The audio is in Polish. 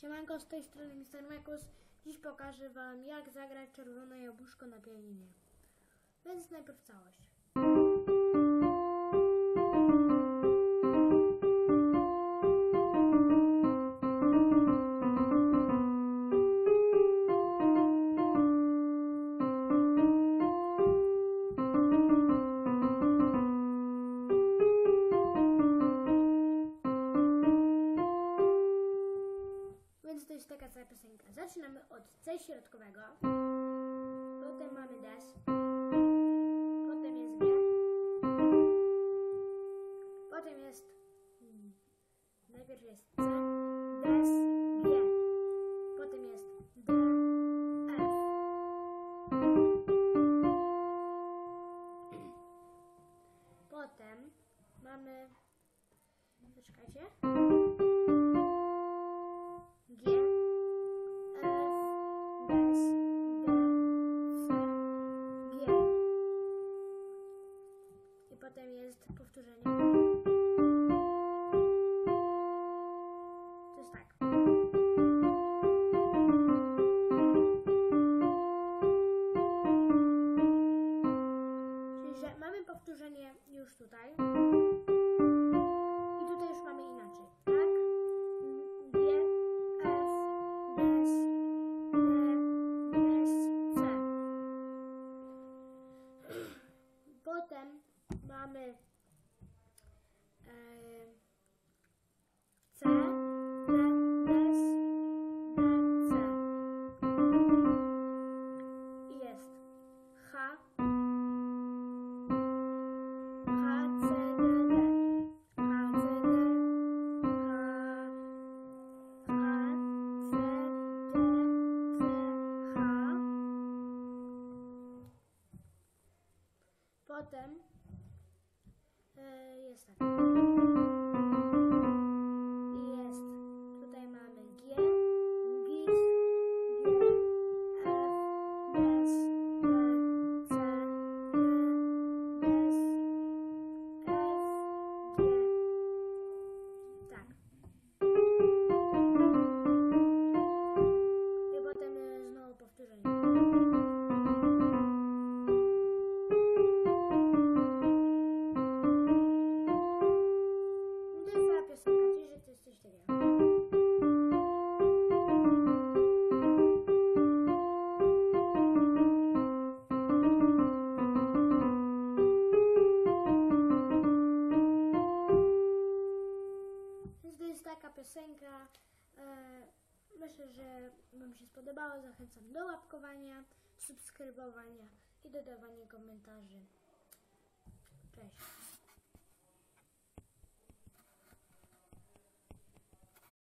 Siemanko, z tej strony Mr. Mekus. Dziś pokażę Wam, jak zagrać Czerwone Jabłuszko na pianinie. Więc najpierw całość. Piosenka. Zaczynamy od C środkowego, potem mamy des, potem jest G, potem jest najpierw jest C, des, G, potem jest D, F. Potem mamy, poczekajcie, powtórzenie już tutaj. I tutaj już mamy inaczej, tak? G, F, des, D, des, C. Potem mamy Potem e, jest tak. Piosenka. E, myślę, że Wam się spodobało. Zachęcam do łapkowania, subskrybowania i dodawania komentarzy.